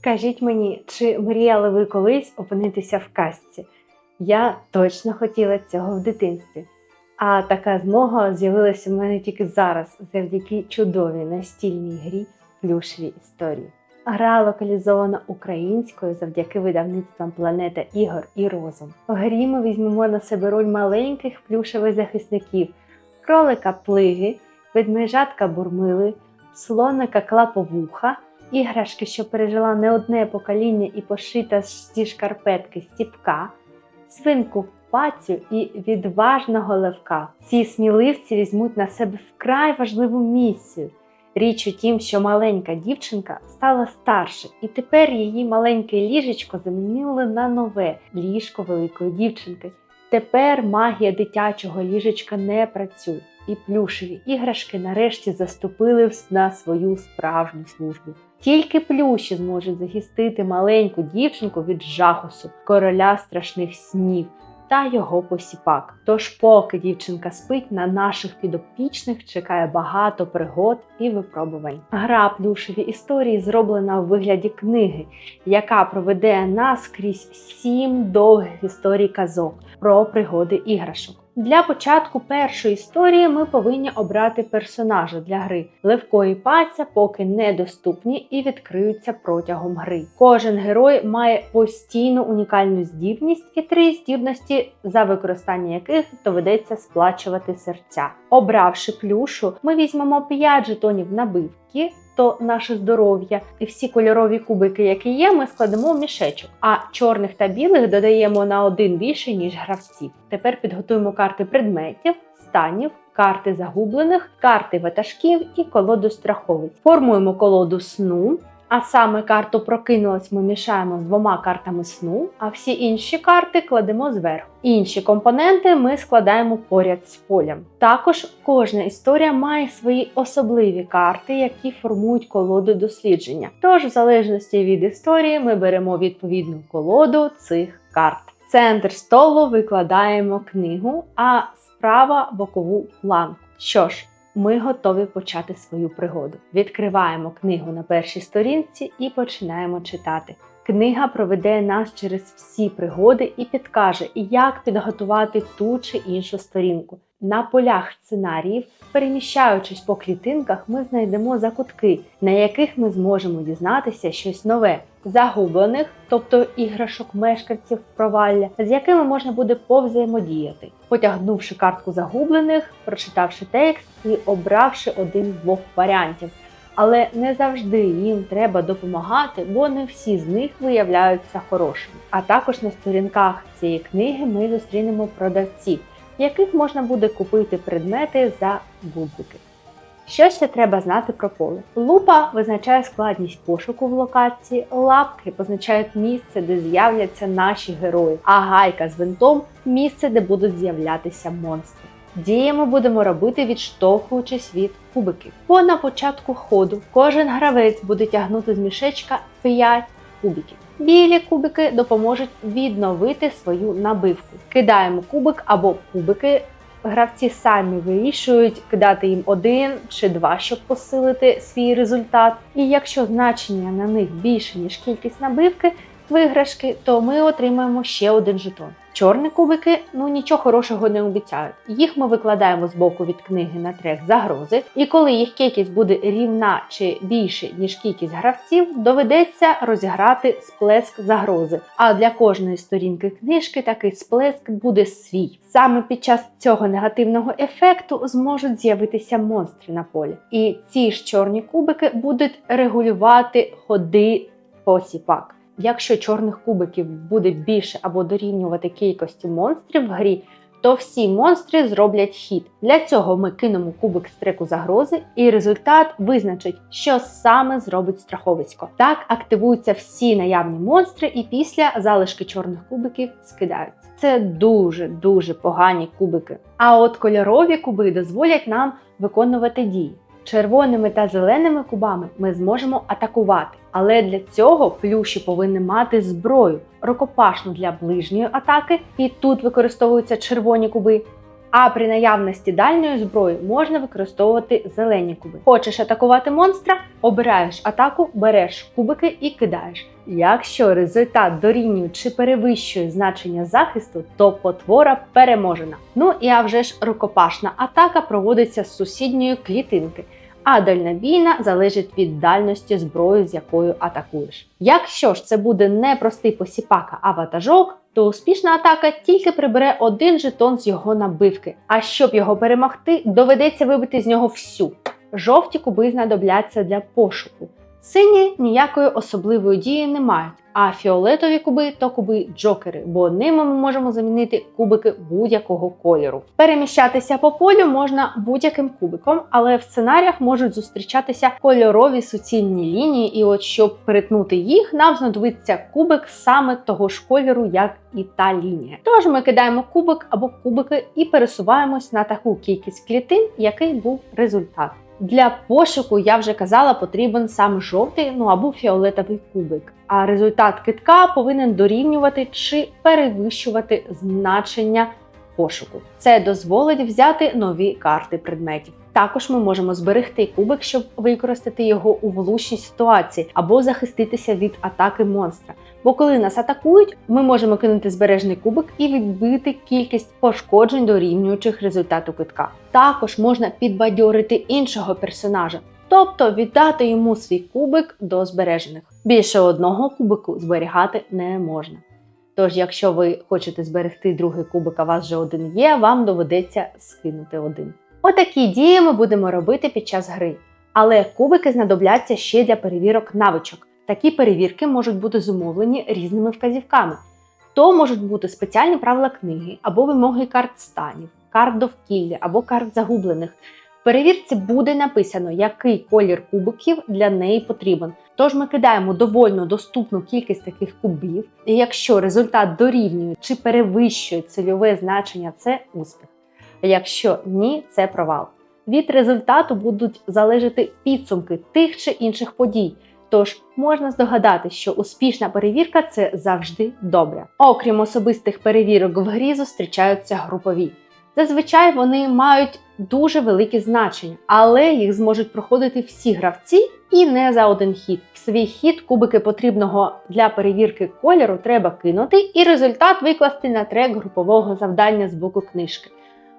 Скажіть мені, чи мріяли ви колись опинитися в казці? Я точно хотіла цього в дитинстві. А така змога з'явилася в мене тільки зараз, завдяки чудовій настільній грі плюшеві історії. Гра локалізована українською завдяки видавництвам Планета Ігор і Розум. В грі ми візьмемо на себе роль маленьких плюшевих захисників, кролика плиги, ведмежатка бурмили, слоника клаповуха, іграшки, що пережила не одне покоління і пошита зі шкарпетки стіпка, свинку пацю і відважного левка. Ці сміливці візьмуть на себе вкрай важливу місію. Річ у тім, що маленька дівчинка стала старше, і тепер її маленьке ліжечко замінили на нове ліжко великої дівчинки. Тепер магія дитячого ліжечка не працює, і плюшеві іграшки нарешті заступили на свою справжню службу. Тільки плюші зможуть захистити маленьку дівчинку від жахусу, короля страшних снів та його посіпак. Тож, поки дівчинка спить, на наших підопічних чекає багато пригод і випробувань. Гра плюшеві історії зроблена у вигляді книги, яка проведе нас крізь сім довгих історій казок про пригоди іграшок. Для початку першої історії ми повинні обрати персонажа для гри. Левко і паця поки недоступні і відкриються протягом гри. Кожен герой має постійну унікальну здібність і три здібності, за використання яких доведеться сплачувати серця. Обравши плюшу, ми візьмемо 5 жетонів набивки. То наше здоров'я і всі кольорові кубики, які є, ми складемо в мішечок. А чорних та білих додаємо на один більше, ніж гравців. Тепер підготуємо карти предметів, станів, карти загублених, карти ватажків і колоду страховиць. Формуємо колоду сну. А саме карту прокинулась ми мішаємо з двома картами сну, а всі інші карти кладемо зверху. Інші компоненти ми складаємо поряд з полем. Також кожна історія має свої особливі карти, які формують колоду дослідження. Тож, в залежності від історії, ми беремо відповідну колоду цих карт. В центр столу викладаємо книгу, а справа бокову планку. Що ж, ми готові почати свою пригоду. Відкриваємо книгу на першій сторінці і починаємо читати. Книга проведе нас через всі пригоди і підкаже, як підготувати ту чи іншу сторінку. На полях сценаріїв, переміщаючись по клітинках, ми знайдемо закутки, на яких ми зможемо дізнатися щось нове, загублених, тобто іграшок мешканців провалля, з якими можна буде повзаємодіяти, потягнувши картку загублених, прочитавши текст і обравши один з двох варіантів. Але не завжди їм треба допомагати, бо не всі з них виявляються хорошими. А також на сторінках цієї книги ми зустрінемо продавців, яких можна буде купити предмети за гудзики. Що ще треба знати про поле? Лупа визначає складність пошуку в локації, лапки позначають місце, де з'являться наші герої, а гайка з винтом місце, де будуть з'являтися монстри. Дії ми будемо робити, відштовхуючись від кубиків. Бо на початку ходу кожен гравець буде тягнути з мішечка 5 кубиків. Білі кубики допоможуть відновити свою набивку. Кидаємо кубик або кубики. Гравці самі вирішують кидати їм один чи два, щоб посилити свій результат. І якщо значення на них більше, ніж кількість набивки, виграшки, то ми отримаємо ще один жетон. Чорні кубики ну нічого хорошого не обіцяють. Їх ми викладаємо з боку від книги на трек загрози, і коли їх кількість буде рівна чи більше, ніж кількість гравців, доведеться розіграти сплеск загрози. А для кожної сторінки книжки такий сплеск буде свій. Саме під час цього негативного ефекту зможуть з'явитися монстри на полі. І ці ж чорні кубики будуть регулювати ходи посіпак. Якщо чорних кубиків буде більше або дорівнювати кількості монстрів в грі, то всі монстри зроблять хід. Для цього ми кинемо кубик з треку загрози, і результат визначить, що саме зробить страховисько. Так активуються всі наявні монстри, і після залишки чорних кубиків скидаються. Це дуже дуже погані кубики. А от кольорові куби дозволять нам виконувати дії. Червоними та зеленими кубами ми зможемо атакувати, але для цього плюші повинні мати зброю рукопашну для ближньої атаки, і тут використовуються червоні куби, А при наявності дальньої зброї можна використовувати зелені куби. Хочеш атакувати монстра? Обираєш атаку, береш кубики і кидаєш. Якщо результат дорівнює чи перевищує значення захисту, то потвора переможена. Ну і а вже ж рукопашна атака проводиться з сусідньої клітинки. А дальнобійна залежить від дальності зброї, з якою атакуєш. Якщо ж це буде не простий посіпака, а ватажок, то успішна атака тільки прибере один жетон з його набивки. А щоб його перемогти, доведеться вибити з нього всю. Жовті куби знадобляться для пошуку. Сині ніякої особливої дії не мають, а фіолетові куби то куби джокери, бо ними ми можемо замінити кубики будь-якого кольору. Переміщатися по полю можна будь-яким кубиком, але в сценаріях можуть зустрічатися кольорові суцільні лінії, і от щоб перетнути їх, нам знадобиться кубик саме того ж кольору, як і та лінія. Тож ми кидаємо кубик або кубики і пересуваємось на таку кількість клітин, який був результат. Для пошуку я вже казала, потрібен саме жовтий, ну або фіолетовий кубик. А результат китка повинен дорівнювати чи перевищувати значення пошуку. Це дозволить взяти нові карти предметів. Також ми можемо зберегти кубик, щоб використати його у влучній ситуації або захиститися від атаки монстра. Бо коли нас атакують, ми можемо кинути збережний кубик і відбити кількість пошкоджень дорівнюючих результату китка. Також можна підбадьорити іншого персонажа, тобто віддати йому свій кубик до збережених. Більше одного кубику зберігати не можна. Тож, якщо ви хочете зберегти другий кубик, а у вас вже один є, вам доведеться скинути один. Отакі дії ми будемо робити під час гри. Але кубики знадобляться ще для перевірок навичок. Такі перевірки можуть бути зумовлені різними вказівками. То можуть бути спеціальні правила книги або вимоги карт станів, карт довкілля або карт загублених. В перевірці буде написано, який колір кубиків для неї потрібен. Тож ми кидаємо довольно доступну кількість таких кубів, і якщо результат дорівнює чи перевищує цільове значення, це успіх. А якщо ні, це провал. Від результату будуть залежати підсумки тих чи інших подій. Тож можна здогадати, що успішна перевірка це завжди добре. Окрім особистих перевірок в грі зустрічаються групові. Зазвичай вони мають дуже велике значення, але їх зможуть проходити всі гравці і не за один хід. В свій хід кубики потрібного для перевірки кольору треба кинути і результат викласти на трек групового завдання з боку книжки.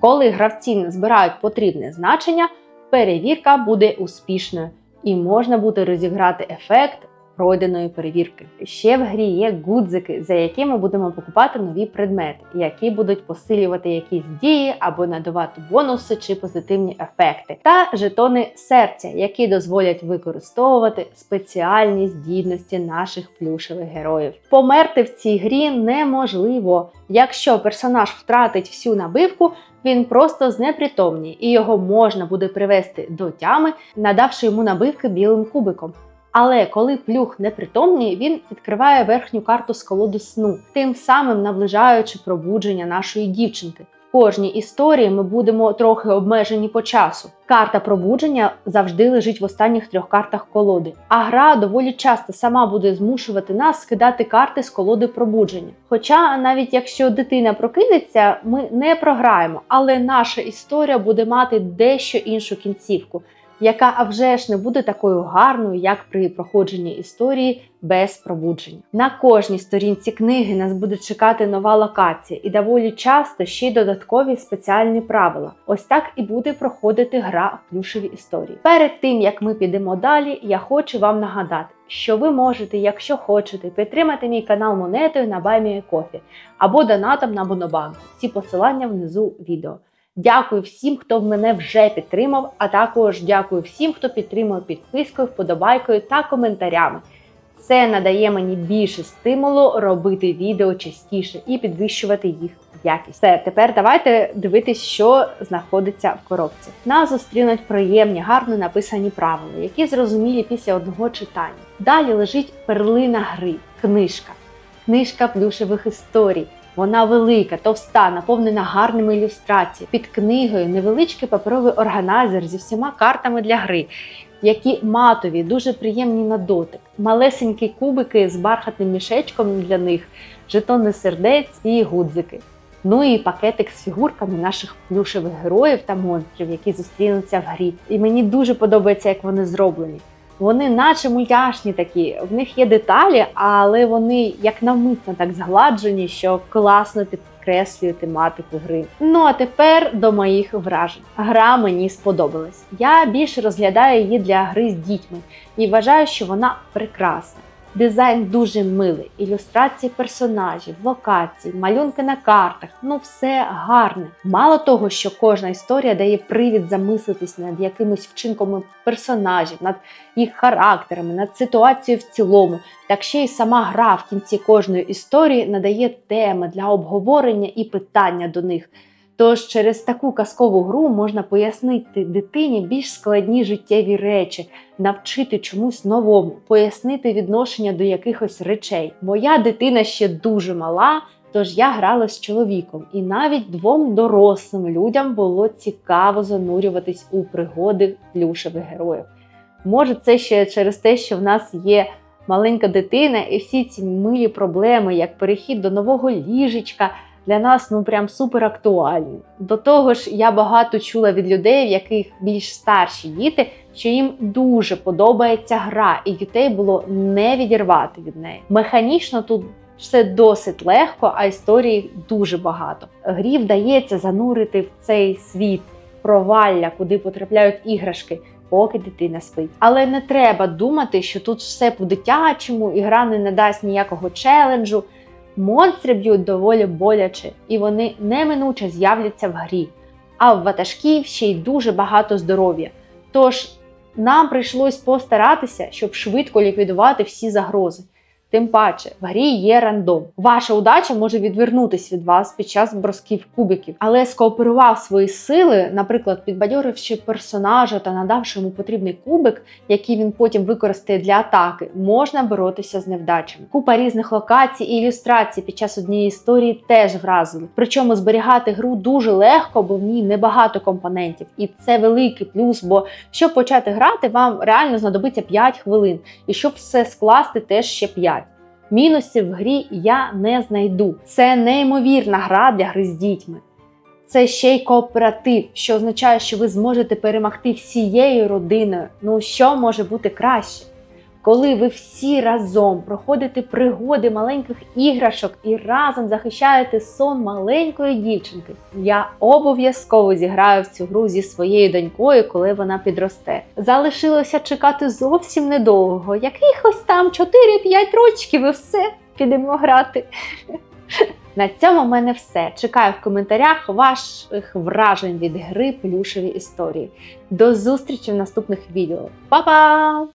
Коли гравці не збирають потрібне значення, перевірка буде успішною і можна буде розіграти ефект пройденої перевірки. Ще в грі є гудзики, за які ми будемо покупати нові предмети, які будуть посилювати якісь дії або надавати бонуси чи позитивні ефекти, та жетони серця, які дозволять використовувати спеціальні здібності наших плюшевих героїв. Померти в цій грі неможливо. Якщо персонаж втратить всю набивку, він просто знепритомніє, і його можна буде привести до тями, надавши йому набивки білим кубиком. Але коли плюх непритомніє, він відкриває верхню карту з колоди сну, тим самим наближаючи пробудження нашої дівчинки. В кожній історії ми будемо трохи обмежені по часу. Карта пробудження завжди лежить в останніх трьох картах колоди, а гра доволі часто сама буде змушувати нас скидати карти з колоди пробудження. Хоча, навіть якщо дитина прокинеться, ми не програємо, але наша історія буде мати дещо іншу кінцівку яка а вже ж не буде такою гарною, як при проходженні історії без пробудження. На кожній сторінці книги нас буде чекати нова локація, і доволі часто ще й додаткові спеціальні правила. Ось так і буде проходити гра в плюшеві історії. Перед тим як ми підемо далі, я хочу вам нагадати. Що ви можете, якщо хочете, підтримати мій канал монетою на BuyMeACoffee або донатом на Монобанку. Всі посилання внизу відео. Дякую всім, хто мене вже підтримав, а також дякую всім, хто підтримує підпискою, вподобайкою та коментарями. Це надає мені більше стимулу робити відео частіше і підвищувати їх якість. Все, тепер давайте дивитись, що знаходиться в коробці. Нас зустрінуть приємні, гарно написані правила, які зрозумілі після одного читання. Далі лежить перлина гри, книжка, книжка плюшевих історій. Вона велика, товста, наповнена гарними ілюстраціями. Під книгою невеличкий паперовий органайзер зі всіма картами для гри, які матові, дуже приємні на дотик. Малесенькі кубики з бархатним мішечком для них, жетони сердець і гудзики. Ну і пакетик з фігурками наших плюшевих героїв та монстрів, які зустрінуться в грі. І мені дуже подобається, як вони зроблені. Вони наче мультяшні такі, в них є деталі, але вони як навмисно так згладжені, що класно підкреслює тематику гри. Ну а тепер до моїх вражень. Гра мені сподобалась. Я більше розглядаю її для гри з дітьми і вважаю, що вона прекрасна. Дизайн дуже милий, ілюстрації персонажів, локацій, малюнки на картах ну все гарне. Мало того, що кожна історія дає привід замислитись над якимось вчинками персонажів, над їх характерами, над ситуацією в цілому. Так ще й сама гра в кінці кожної історії надає теми для обговорення і питання до них. Тож через таку казкову гру можна пояснити дитині більш складні життєві речі, навчити чомусь новому, пояснити відношення до якихось речей. Моя дитина ще дуже мала, тож я грала з чоловіком, і навіть двом дорослим людям було цікаво занурюватись у пригоди плюшевих героїв. Може, це ще через те, що в нас є маленька дитина, і всі ці милі проблеми, як перехід до нового ліжечка для нас ну прям супер актуальні. До того ж, я багато чула від людей, в яких більш старші діти, що їм дуже подобається гра, і дітей було не відірвати від неї. Механічно тут все досить легко, а історії дуже багато. Грі вдається занурити в цей світ провалля, куди потрапляють іграшки. Поки дитина спить. Але не треба думати, що тут все по-дитячому, і гра не надасть ніякого челенджу. Монстри б'ють доволі боляче, і вони неминуче з'являться в грі. А в ватажків ще й дуже багато здоров'я. Тож нам прийшлось постаратися, щоб швидко ліквідувати всі загрози. Тим паче, в грі є рандом. Ваша удача може відвернутись від вас під час бросків кубиків, але скооперував свої сили, наприклад, підбадьоривши персонажа та надавши йому потрібний кубик, який він потім використає для атаки, можна боротися з невдачами. Купа різних локацій і ілюстрацій під час однієї історії теж вразили. Причому зберігати гру дуже легко, бо в ній небагато компонентів, і це великий плюс. Бо щоб почати грати, вам реально знадобиться 5 хвилин, і щоб все скласти, теж ще 5. Мінусів в грі я не знайду. Це неймовірна гра для гри з дітьми. Це ще й кооператив, що означає, що ви зможете перемогти всією родиною. Ну що може бути краще? Коли ви всі разом проходите пригоди маленьких іграшок і разом захищаєте сон маленької дівчинки, я обов'язково зіграю в цю гру зі своєю донькою, коли вона підросте. Залишилося чекати зовсім недовго, якихось там 4-5 рочків і все, підемо грати. На цьому в мене все. Чекаю в коментарях ваших вражень від гри плюшеві історії. До зустрічі в наступних відео. Па-па!